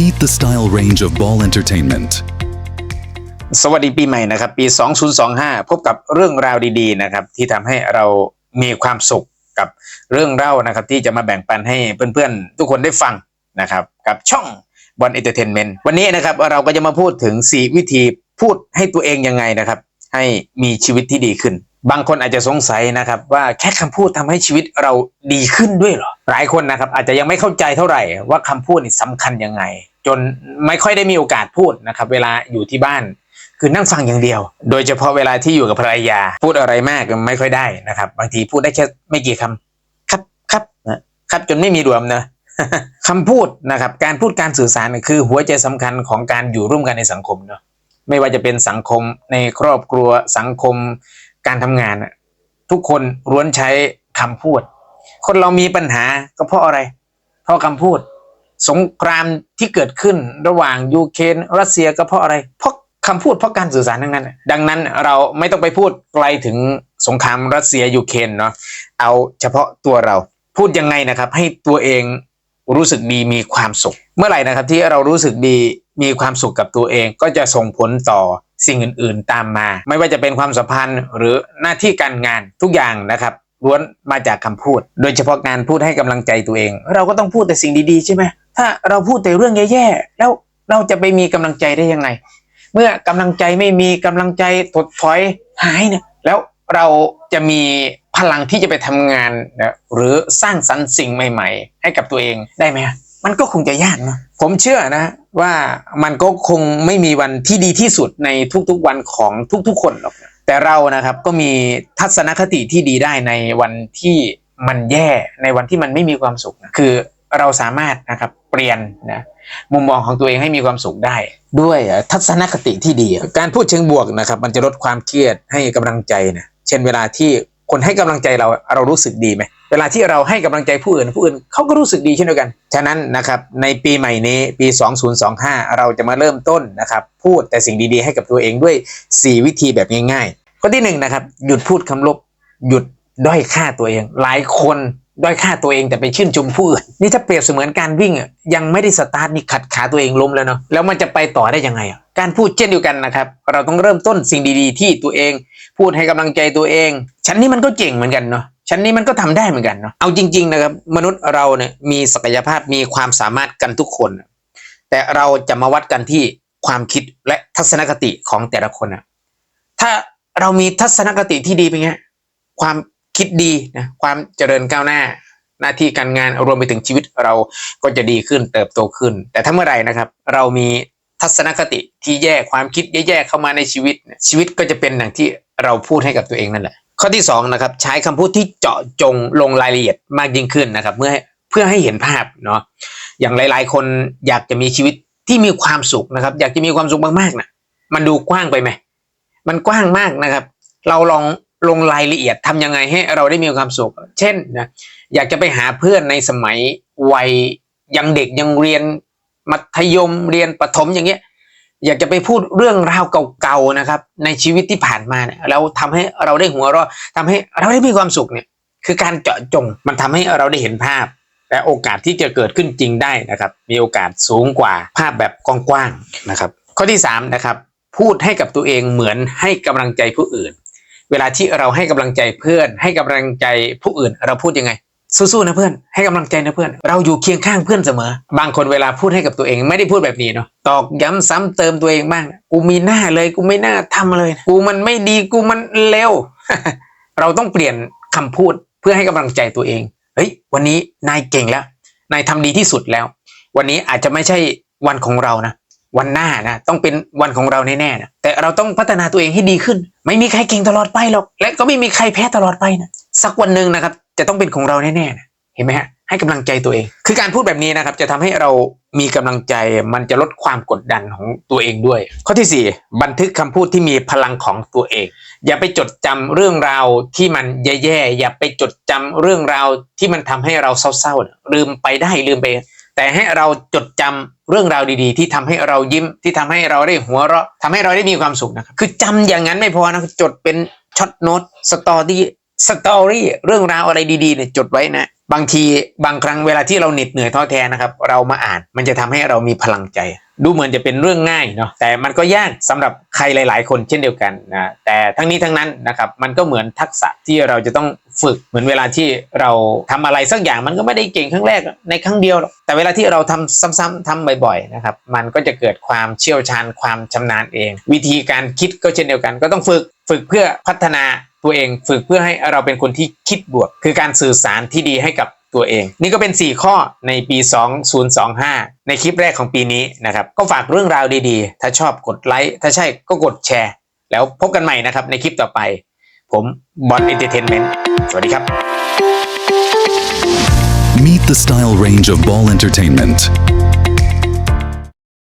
Meet the style range of Ball Entertainment. สวัสดีปีใหม่นะครับ ปี 2025 พบกับเรื่องราวดีๆนะครับ ที่ทำให้เรามีความสุขกับเรื่องเล่านะครับ ที่จะมาแบ่งปันให้เพื่อนๆ ทุกคนได้ฟังนะครับ กับช่องบอลเอนเตอร์เทนเมนต์วันนี้นะครับเราก็จะมาพูดถึง 4 วิธีพูดให้ตัวเองยังไงนะครับ ให้มีชีวิตที่ดีขึ้น บางคนอาจจะสงสัยนะครับ ว่าแค่คำพูดทำให้ชีวิตเราดีขึ้นด้วยเหรอ หลายคนนะครับอาจจะยังไม่เข้าใจเท่าไหร่ว่าคำพูดนี่สำคัญยังไง จนไม่ค่อยได้มีโอกาสพูดนะครับ เวลาอยู่ที่บ้าน คือนั่งฟังอย่างเดียว โดยเฉพาะเวลาที่อยู่กับภรรยา พูดอะไรมากไม่ค่อยได้นะครับ บางทีพูดได้แค่ไม่กี่คำครับครับนะครับจนไม่มีรวมนะคำพูดนะครับ การพูดการสื่อสารคือหัวใจสำคัญของการอยู่ร่วมกันในสังคมเนาะไม่ว่าจะเป็นสังคมในครอบครัวสังคม การทำงานน่ะทุกคนล้วนใช้คำพูด คนเรามีปัญหาก็เพราะอะไร เพราะคำพูด สงครามที่เกิดขึ้นระหว่างยูเครนรัสเซียก็เพราะอะไรเพราะคำพูดเพราะการสื่อสารทั้งนั้น ดังนั้นเราไม่ต้องไปพูดไกลถึงสงครามรัสเซียยูเครนเนาะเอาเฉพาะตัวเราพูดยังไงนะครับ ให้ตัวเองรู้สึกดีมีความสุข เมื่อไหร่นะครับที่เรารู้สึกดีมีความสุขกับตัวเองก็จะส่งผลต่อ สิ่งอื่น ๆ ตามมา ไม่ว่าจะเป็นความสัมพันธ์หรือหน้าที่การงานทุกอย่างนะครับล้วนมาจากคำพูด โดยเฉพาะการพูดให้กำลังใจตัวเอง เราก็ต้องพูดแต่สิ่งดีๆใช่ไหมถ้าเราพูดแต่เรื่องแย่ๆแล้วเราจะไปมีกำลังใจได้ยังไง เมื่อกำลังใจไม่มีกำลังใจถดถอยหายเนี่ยแล้วเราจะมีพลังที่จะไปทำงานนะหรือสร้างสรรค์สิ่งใหม่ ๆ ให้กับตัวเองได้ไหม มันก็คงจะยากนะผมเชื่อนะว่ามันก็คงไม่มีวันที่ดีที่สุดในทุกๆวันของทุกๆ คนหรอกแต่เรานะครับก็มีทัศนคติที่ดีได้ในวันที่มันแย่ในวันที่มันไม่มีความสุขนะคือเราสามารถนะครับเปลี่ยนนะมุมมองของตัวเองให้มีความสุขได้ ด้วยทัศนคติที่ดี การพูดเชิงบวกนะครับ มันจะลดความเครียดให้กำลังใจนะเช่นเวลาที่คนให้กำลังใจเราเรารู้สึกดีไหม วลาที่เราให้กำลังใจผู้อื่นผู้อื่นเขาก็รู้สึกดีเช่นเดียวกัน ฉะนั้นนะครับในปีใหม่นี้ปี 2025 เราจะมาเริ่มต้นนะครับพูดแต่สิ่งดีๆให้กับตัวเองด้วย 4 วิธีแบบง่ายๆข้อที่หนึ่งนะครับหยุดพูดคำลบหยุดด้อยค่าตัวเอง หลายคน ด้อยค่าตัวเองแต่ไปชื่นชมผู้อื่นนี่ถ้าเปรียบเสมือนการวิ่งอะยังไม่ได้สตาร์ทนี่ขัดขาตัวเองล้มแล้วเนาะแล้วมันจะไปต่อได้ยังไงอะการพูดเช่นเดียวกันนะครับ เราต้องเริ่มต้นสิ่งดีๆ ที่ตัวเอง พูดให้กำลังใจตัวเอง ฉันนี่มันก็เก่งเหมือนกันเนาะฉันนี่มันก็ทำได้เหมือนกันเนาะเอาจริง ๆ นะครับ มนุษย์เราเนี่ยมีศักยภาพมีความสามารถกันทุกคน แต่เราจะมาวัดกันที่ความคิดและทัศนคติของแต่ละคนนะถ้าเรามีทัศนคติที่ดีเป็นไงความ คิดดีนะความเจริญก้าวหน้า หน้าที่การงานรวมไปถึงชีวิตเราก็จะดีขึ้นเติบโตขึ้น แต่ถ้าเมื่อไหร่นะครับ เรามีทัศนคติที่แย่ความคิดแย่ๆเข้ามาในชีวิต ชีวิตก็จะเป็นอย่างที่เราพูดให้กับตัวเองนั่นแหละ ข้อที่สองนะครับใช้คำพูดที่เจาะจงลงรายละเอียดมากยิ่งขึ้นนะครับเมื่อเพื่อให้เห็นภาพเนาะอย่างหลาย ๆ คนอยากจะมีชีวิตที่มีความสุขนะครับ อยากจะมีความสุขมากๆนะมันดูกว้างไปไหมมันกว้างมากนะครับ เราลอง ลงรายละเอียดทำยังไงให้เราได้มีความสุข เช่นนะอยากจะไปหาเพื่อนในสมัยวัยยังเด็กยังเรียนมัธยมเรียนประถมอย่างเงี้ยอยากจะไปพูดเรื่องราวเก่าๆนะครับ ในชีวิตที่ผ่านมาเนี่ยแล้วทำให้เราได้หัวเราะทำให้เราได้มีความสุขเนี่ยคือการเจาะจงมันทำให้เราได้เห็นภาพ และโอกาสที่จะเกิดขึ้นจริงได้นะครับ มีโอกาสสูงกว่าภาพแบบกว้างๆนะครับ ข้อที่สามนะครับพูดให้กับตัวเองเหมือนให้กำลังใจผู้อื่น เวลาที่เราให้กำลังใจเพื่อน ให้กำลังใจผู้อื่น เราพูดยังไง สู้ๆนะเพื่อน ให้กำลังใจนะเพื่อน เราอยู่เคียงข้างเพื่อนเสมอ บางคนเวลาพูดให้กับตัวเองไม่ได้พูดแบบนี้เนาะตอกย้ำซ้ำเติมตัวเองบ้างกูมีหน้าเลยกูไม่น่าทำเลย กูมันไม่ดีกูมันเลวเราต้องเปลี่ยนคำพูดเพื่อให้กำลังใจตัวเองเฮ้ยวันนี้นายเก่งแล้วนายทำดีที่สุดแล้ว วันนี้อาจจะไม่ใช่วันของเรานะ วันหน้านะต้องเป็นวันของเราแน่ๆนะแต่เราต้องพัฒนาตัวเองให้ดีขึ้น ไม่มีใครเก่งตลอดไปหรอกและก็ไม่มีใครแพ้ตลอดไปนะสักวันหนึ่งนะครับ จะต้องเป็นของเราแน่ๆนะเห็นไหมฮะให้กำลังใจตัวเอง คือการพูดแบบนี้นะครับ จะทำให้เรามีกำลังใจมันจะลดความกดดันของตัวเองด้วย ข้อที่สี่บันทึกคำพูดที่มีพลังของตัวเอง อย่าไปจดจำเรื่องราวที่มันแย่ๆอย่าไปจดจำเรื่องราวที่มันทำให้เราเศร้าๆลืมไปได้ลืมไป แต่ให้เราจดจำเรื่องราวดีๆ ที่ทำให้เรายิ้มที่ทำให้เราได้หัวเราะทำให้เราได้มีความสุขนะครับคือจำอย่างนั้นไม่พอนะจดเป็นช็อตโน้ตสตอรี่ สตอรี่เรื่องราวอะไรดีๆเนี่ยจดไว้นะ บางทีบางครั้งเวลาที่เราเหน็ดเหนื่อยท้อแท้นะครับ เรามาอ่านมันจะทำให้เรามีพลังใจ ดูเหมือนจะเป็นเรื่องง่ายเนาะแต่มันก็ยากสำหรับใครหลาย ๆ คนเช่นเดียวกันนะแต่ทั้งนี้ทั้งนั้นนะครับมันก็เหมือนทักษะที่เราจะต้องฝึกเหมือนเวลาที่เราทำอะไรสักอย่างมันก็ไม่ได้เก่งครั้งแรกในครั้งเดียวหรอกแต่เวลาที่เราทำซ้ำๆทำบ่อย ๆ นะครับ มันก็จะเกิดความเชี่ยวชาญความชำนาญเอง วิธีการคิดก็เช่นเดียวกัน ก็ต้องฝึกฝึกเพื่อพัฒนา ตัวเองฝึกเพื่อให้เราเป็นคนที่คิดบวก คือการสื่อสารที่ดีให้กับตัวเอง นี่ก็เป็น 4 ข้อในปี 2025 ในคลิปแรกของปีนี้นะครับ ก็ฝากเรื่องราวดีๆ ถ้าชอบกดไลค์ ถ้าใช่ก็กดแชร์ แล้วพบกันใหม่นะครับในคลิปต่อไป ผมบอลเอนเตอร์เทนเมนต์สวัสดีครับ Meet the style range of ball entertainment.